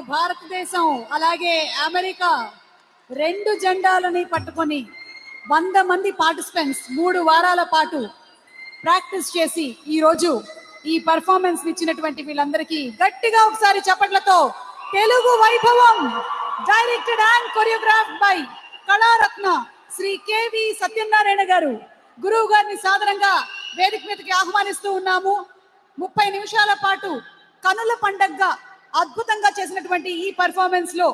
అటు భారతదేశం అలాగే అమెరికా రెండు జెండాలని పట్టుకొని వంద మంది పార్టిసిపెంట్స్ మూడు వారాల పాటు ప్రాక్టీస్ చేసి ఈ రోజు ఈ పర్ఫార్మెన్స్ ఇచ్చినటువంటి వీళ్ళందరికీ గట్టిగా ఒకసారి చప్పట్లతో తెలుగు వైభవం directed and choreograph by Kalaratna Shri KV Satyanarayana garu. గురువు గారిని సాధారణంగా వేదిక మీదకి ఆహ్వానిస్తూ ఉన్నాము. ముప్పై నిమిషాల పాటు కనుల పండగగా అద్భుతంగా చేసినటువంటి ఈ పర్ఫార్మెన్స్లో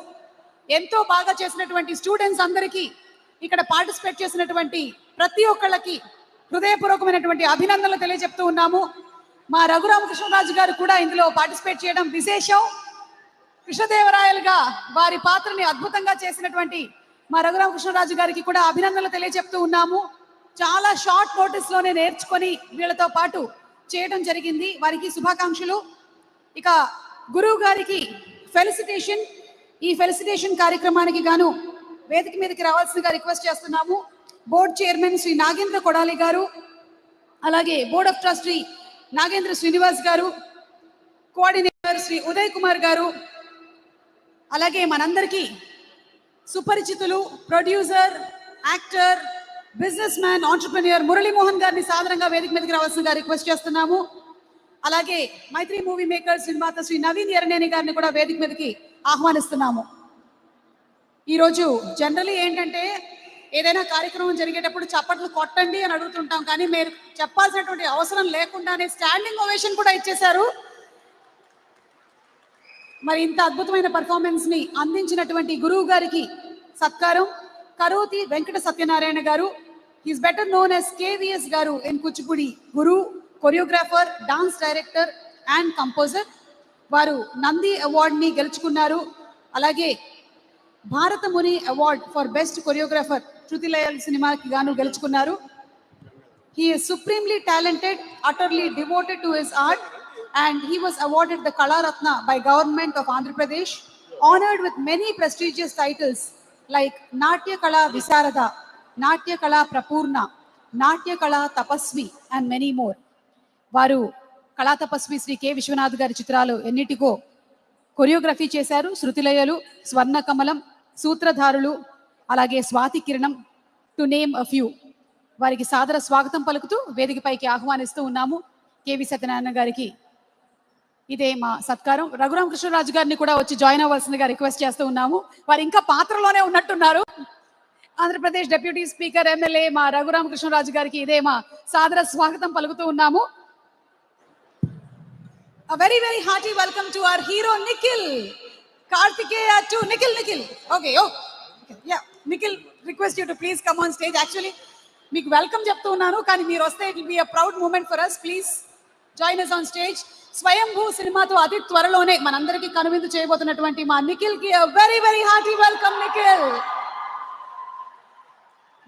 ఎంతో బాగా చేసినటువంటి స్టూడెంట్స్ అందరికీ ఇక్కడ పార్టిసిపేట్ చేసినటువంటి ప్రతి ఒక్కళ్ళకి హృదయపూర్వకమైనటువంటి అభినందనలు తెలియజెప్తూ ఉన్నాము. మా రఘురామకృష్ణరాజు గారు కూడా ఇందులో పార్టిసిపేట్ చేయడం విశేషం. కృష్ణదేవరాయలుగా వారి పాత్రని అద్భుతంగా చేసినటువంటి మా రఘురామకృష్ణరాజు గారికి కూడా అభినందనలు తెలియజెప్తూ ఉన్నాము. చాలా షార్ట్ నోటీస్లోనే నేర్చుకొని వీళ్ళతో పాటు చేయడం జరిగింది. వారికి శుభాకాంక్షలు. ఇక గురువు గారికి ఫెలిసిటేషన్ ఈ ఫెలిసిటేషన్ కార్యక్రమానికి గాను వేదిక మీదకి రావాల్సిందిగా రిక్వెస్ట్ చేస్తున్నాము. బోర్డ్ చైర్మన్ శ్రీ నాగేంద్ర కొడాలి గారు అలాగే board of trustee Nagendra Srinivas గారు కోఆర్డినేటర్ శ్రీ ఉదయ్ కుమార్ గారు అలాగే మనందరికీ సుపరిచితులు producer actor business man entrepreneur Murali Mohan గారిని సాధారణంగా వేదిక మీదకి రావాల్సిందిగా రిక్వెస్ట్ చేస్తున్నాము. అలాగే మైత్రి మూవీ మేకర్స్ నిర్మాత శ్రీ నవీన్ ఎరనేని గారిని కూడా వేదిక మీదకి ఆహ్వానిస్తున్నాము. ఈరోజు జనరలీ ఏంటంటే ఏదైనా కార్యక్రమం జరిగేటప్పుడు చప్పట్లు కొట్టండి అని అడుగుతుంటాం కానీ మీరు చెప్పాల్సినటువంటి అవసరం లేకుండానే స్టాండింగ్ ఓవేషన్ కూడా ఇచ్చేశారు. మరి ఇంత అద్భుతమైన పర్ఫార్మెన్స్ని అందించినటువంటి గురువు గారికి సత్కారం. కరోతి వెంకట సత్యనారాయణ గారు is better known as K V S గారు in Kuchipudi guru choreographer dance director and composer వారు నంది అవార్డుని గెలుచుకున్నారు. అలాగే Bharatamuni award for best choreographer Sruthilayalu సినిమాకి గాను గెలుచుకున్నారు. He supremely talented utterly devoted to his art and he was awarded the Kalaratna by government of Andhra Pradesh honoured with many prestigious titles like Natya Kala Visharada నాట్య కళా ప్రపూర్ణ నాట్య కళా తపస్వి and many more వారు కళా తపస్వి Shri K. Vishwanath గారి చిత్రాలు ఎన్నిటికో choreography చేశారు. శృతిలయలు స్వర్ణకమలం సూత్రధారులు అలాగే స్వాతి కిరణం టు నేమ్ అ ఫ్యూ వారికి సాదర స్వాగతం పలుకుతూ వేదికపైకి ఆహ్వానిస్తూ ఉన్నాము కేవి సత్యనారాయణ గారికి. ఇదే మా సత్కారం. రఘురామకృష్ణరాజు గారిని కూడా వచ్చి జాయిన్ అవ్వాల్సిందిగా రిక్వెస్ట్ చేస్తూ ఉన్నాము. వారు ఇంకా పాత్రలోనే ఉన్నట్టున్నారు. ఆంధ్రప్రదేశ్ డెప్యూటీ స్పీకర్ ఎమ్మెల్యే మా రఘురామకృష్ణరాజు గారికి ఇదే మా సాదర స్వాగతం పలుకుతూ ఉన్నాము. A very, very hearty welcome to our hero Nikhil. Kartikeya to Nikhil, Nikhil. Okay, oh. Okay, yeah. Nikhil, request you to please come on stage. Actually, మీకు వెల్కమ్ చెప్తూ ఉన్నాను కానీ మీరు వస్తే it will be a proud moment for us please join us on stage Swayambhu సినిమాతో అతి త్వరలోనే మనందరికీ కనువిందు చేయబోతున్నటువంటి మా నిఖిల్కి very very hearty welcome Nikhil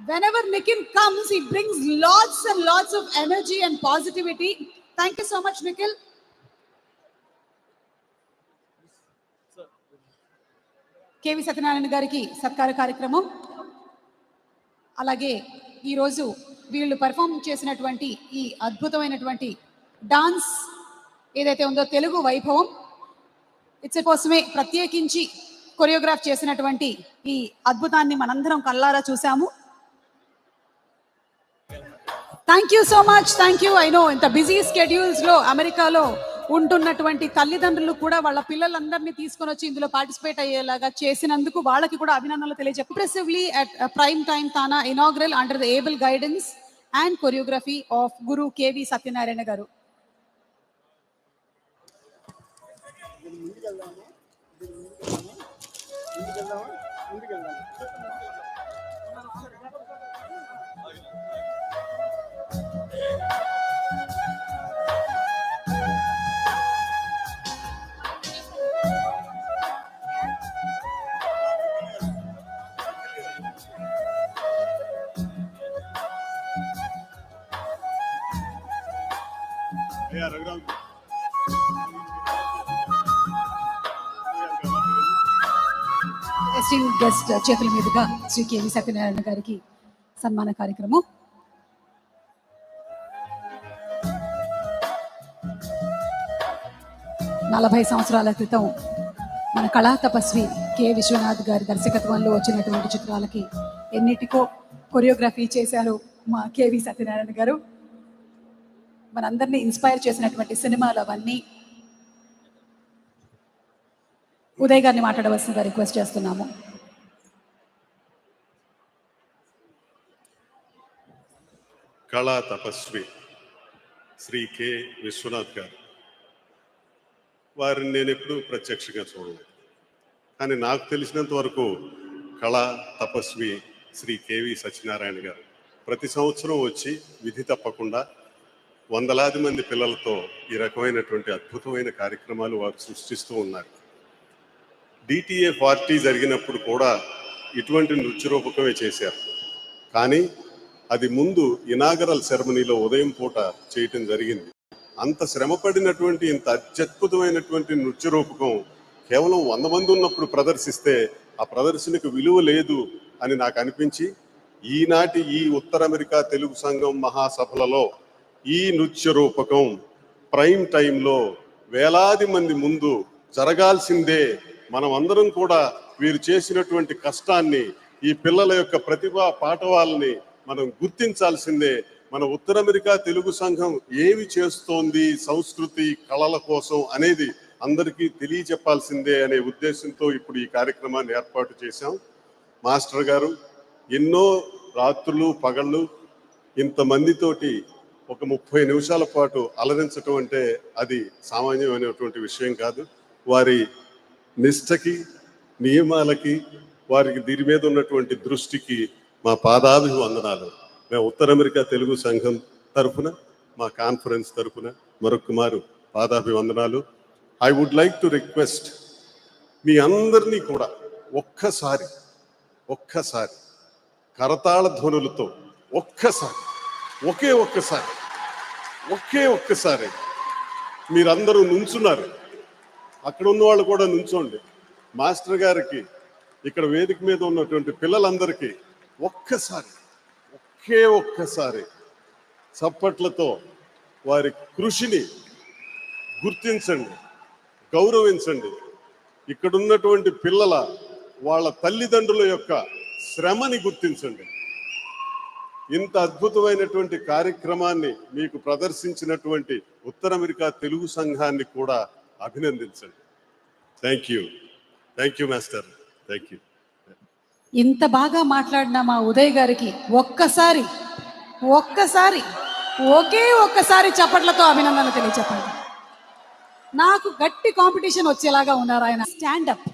whenever Nikhil comes, he brings lots and lots of energy and positivity. Thank you so much, Nikhil. K V Satyanarayana గారికి సత్కార కార్యక్రమం. అలాగే ఈరోజు వీళ్ళు పెర్ఫామ్ చేసినటువంటి ఈ అద్భుతమైనటువంటి డాన్స్ ఏదైతే ఉందో తెలుగు వైభవం ఇట్స్ కోసమే ప్రత్యేకించి కొరియోగ్రాఫ్ చేసినటువంటి ఈ అద్భుతాన్ని మనందరం కల్లారా చూసాము thank you so much thank you I know ఇంత బిజీ స్కెడ్యూల్స్లో అమెరికాలో ఉంటున్నటువంటి తల్లిదండ్రులు కూడా వాళ్ళ పిల్లలందరినీ తీసుకొని వచ్చి ఇందులో పార్టిసిపేట్ అయ్యేలాగా చేసినందుకు వాళ్ళకి కూడా అభినందనలు తెలియజెప్పి అట్ ప్రైమ్ టైమ్ తాన inaugural under the able guidance and choreography of Guru K V Satyanarayana garu ముందుకెళ్దాము? ముందుకెళ్దాము? ముందుకెళ్దాము? ఎస్టింగ్ guest uh, చేతుల మీదుగా శ్రీ కేవి సత్యనారాయణ గారికి సన్మాన కార్యక్రమం. నలభై సంవత్సరాల క్రితం మన కళా తపస్వి కె. విశ్వనాథ్ గారి దర్శకత్వంలో వచ్చినటువంటి చిత్రాలకి ఎన్నిటికో కొరియోగ్రఫీ చేశారు మా కేవి సత్యనారాయణ గారు. మనందరినీ ఇన్స్పైర్ చేసినటువంటి సినిమాలు అవన్నీ ఉదయ్ గారిని మాట్లాడవలసిందిగా రిక్వెస్ట్ చేస్తున్నాము. కళా తపస్వి శ్రీ కె విశ్వనాథ్ గారు. వారిని నేను ఎప్పుడూ ప్రత్యక్షంగా చూడలేదు. కానీ నాకు తెలిసినంత వరకు కళా తపస్వి శ్రీ కేవి సత్యనారాయణ గారు ప్రతి సంవత్సరం వచ్చి విధి తప్పకుండా వందలాది మంది పిల్లలతో ఈ రకమైనటువంటి అద్భుతమైన కార్యక్రమాలు వారు సృష్టిస్తూ ఉన్నారు. డిటిఏ పార్టీ జరిగినప్పుడు కూడా ఇటువంటి నృత్య రూపకమే చేశారు. కానీ అది ముందు ఇనాగరల్ సెరమనీలో ఉదయం పూట చేయటం జరిగింది. అంత శ్రమపడినటువంటి ఇంత అత్యద్భుతమైనటువంటి నృత్య రూపకం కేవలం వంద మంది ఉన్నప్పుడు ప్రదర్శిస్తే ఆ ప్రదర్శనకు విలువ లేదు అని నాకు అనిపించి ఈనాటి ఈ ఉత్తర అమెరికా తెలుగు సంఘం మహాసభలలో ఈ నృత్య రూపకం ప్రైమ్ టైంలో వేలాది మంది ముందు జరగాల్సిందే. మనం అందరం కూడా వీరు చేసినటువంటి కష్టాన్ని ఈ పిల్లల యొక్క ప్రతిభా పాఠవాలని మనం గుర్తించాల్సిందే. మన ఉత్తర అమెరికా తెలుగు సంఘం ఏమి చేస్తోంది సంస్కృతి కళల కోసం అనేది అందరికీ తెలియచెప్పాల్సిందే అనే ఉద్దేశంతో ఇప్పుడు ఈ కార్యక్రమాన్ని ఏర్పాటు చేశాం. మాస్టర్ గారు ఎన్నో రాత్రులు పగళ్ళు ఇంతమందితోటి ఒక ముప్పై నిమిషాల పాటు అలరించటం అంటే అది సామాన్యమైనటువంటి విషయం కాదు. వారి నిష్టకి నియమాలకి వారికి దీని మీద ఉన్నటువంటి దృష్టికి మా పాదాభివందనాలు. మేము ఉత్తర అమెరికా తెలుగు సంఘం తరఫున మా కాన్ఫరెన్స్ తరఫున మరొక మారు పాదాభివందనాలు. I would like to request మీ అందరినీ కూడా ఒక్కసారి ఒక్కసారి కరతాళ ధ్వనులతో ఒక్కసారి ఒకే ఒక్కసారి ఒకే ఒక్కసారి. మీరందరూ నుంచున్నారు. అక్కడ ఉన్న వాళ్ళు కూడా నుంచోండి. మాస్టర్ గారికి ఇక్కడ వేదిక మీద ఉన్నటువంటి పిల్లలందరికీ ఒక్కసారి ఒకే ఒక్కసారి చప్పట్లతో వారి కృషిని గుర్తించండి గౌరవించండి. ఇక్కడ ఉన్నటువంటి పిల్లల వాళ్ళ తల్లిదండ్రుల యొక్క శ్రమని గుర్తించండి. ఇంత అద్భుతమైనటువంటి కార్యక్రమాన్ని మీకు ప్రదర్శించినటువంటి ఉత్తర అమెరికా తెలుగు సంఘాన్ని కూడా అభినందించండి. Thank you thank you master thank you ఇంత బాగా మాట్లాడిన మా ఉదయ్ గారికి ఒక్కసారి ఒక్కసారి ఒకే ఒక్కసారి చప్పట్లతో అభినందన తెలియచెప్పండి. నాకు గట్టి కాంపిటీషన్ వచ్చేలాగా ఉన్నారు ఆయన. స్టాండప్